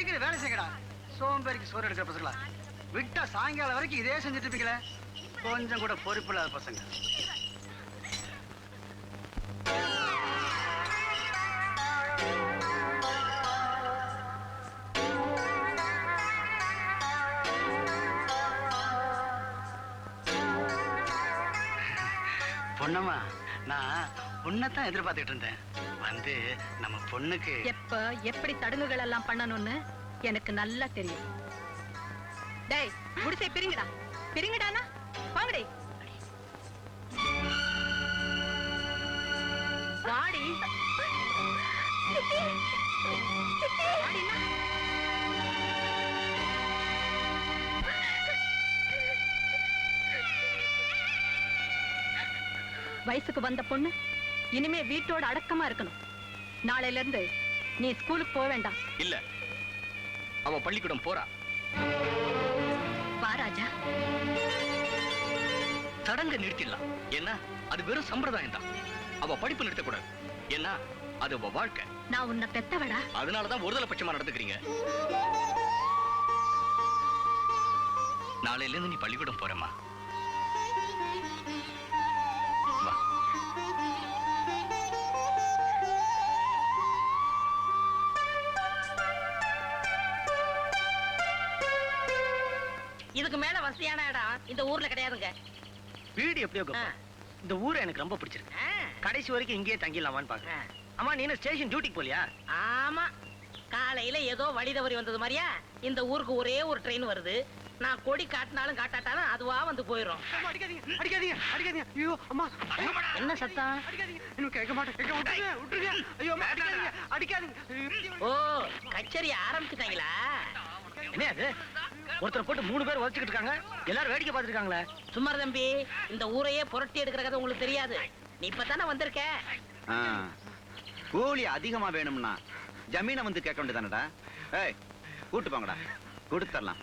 சீக்கிரம் வேலை செய்யடா சோம்பேறிக்கு சோறு எடுக்கிற பசங்களா? விட்டா சாயங்காலம் வரைக்கும் இதே செஞ்சுட்டு இருப்பீங்களே? கொஞ்சம் கூட பொறுப்பு இல்லாத பசங்க. பொண்ணம்மா நான் உன்னைத்தான் எதிர்பார்த்துட்டு இருந்தேன். வந்து நம்ம பொண்ணுக்கு எப்ப எப்படி சடங்குகள் எல்லாம் பண்ணணும்னு எனக்கு நல்லா தெரியும். டேய் குடிசை பிரிங்கடா. பிரிங்கடானா? வாங்கடி. வாடி. வயசுக்கு வந்த பொண்ணு? இனிமே வீட்டோட அடக்கமா இருக்கணும். நாளையில இருந்து நீ ஸ்கூலுக்கு போக வேண்டாம். இல்ல. அவ பள்ளிக்கூடம் போறா. வா ராஜா. சடங்க நிறுத்திடலாம். ஏன்னா அது வெறும் சம்பிரதாயம் தான். அவ படிப்பு நிறுத்தக்கூடாது. ஏன்னா அது அவ வாழ்க்கை. நான் உன்னை பெத்தவடா. அதனாலதான் ஒருதலை பட்சமா நடந்துக்கிறீங்க. நாளையில இருந்து நீ பள்ளிக்கூடம் போறேம்மா. இதுக்கு மேல வசதியான இடம் இந்த ஊர்ல கிடையாதுங்க. வீடு எப்படியோ. இந்த ஊரை எனக்கு ரொம்ப பிடிச்சிருக்கு. கடைசி வரைக்கும் இங்கேயே தங்கிடலாமான்னு பாக்குறேன். அம்மா நீ ஸ்டேஷன் டியூட்டிக்கு போலியா? ஆமா. காலையில ஏதோ வழி தவறி வந்தது மாதிரியா? இந்த ஊருக்கு ஒரே ஒரு ட்ரெயின் வருது. நான் கொடி காட்டினாலும் காட்டாட்டாலும் அதுவா வந்து போயிடும் என்ன சத்தம்? ஓ கச்சேரி ஆரம்பிச்சுட்டாங்களா? என்ன அது? ஒருத்தர் போட்டு மூணு பேர் உதச்சிக்கிட்டு இருக்காங்க எல்லாரும் வேடிக்கை பார்த்துட்டு இருக்காங்களே. சும்மா தம்பி. இந்த ஊரையே புரட்டி எடுக்கிற கதை உங்களுக்கு தெரியாது. நீ இப்பதானே வந்திருக்க. கூலி அதிகமா வேணும்னா ஜமீனை வந்து கேட்க வேண்டியதானடா? ஏய் கூட்டு போங்கடா. கொடுத்துடலாம்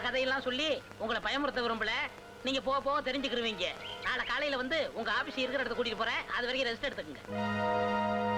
இப்பவே கதையெல்லாம் சொல்லி உங்களை பயமுறுத்த விரும்பல. நீங்க போக போக தெரிஞ்சுக்கிருவீங்க. நாளை காலையில வந்து உங்க ஆபீஸ் இருக்கிற இடத்த கூட்டிட்டு போறேன். அது வரைக்கும் ரெஸ்ட் எடுத்துக்கங்க.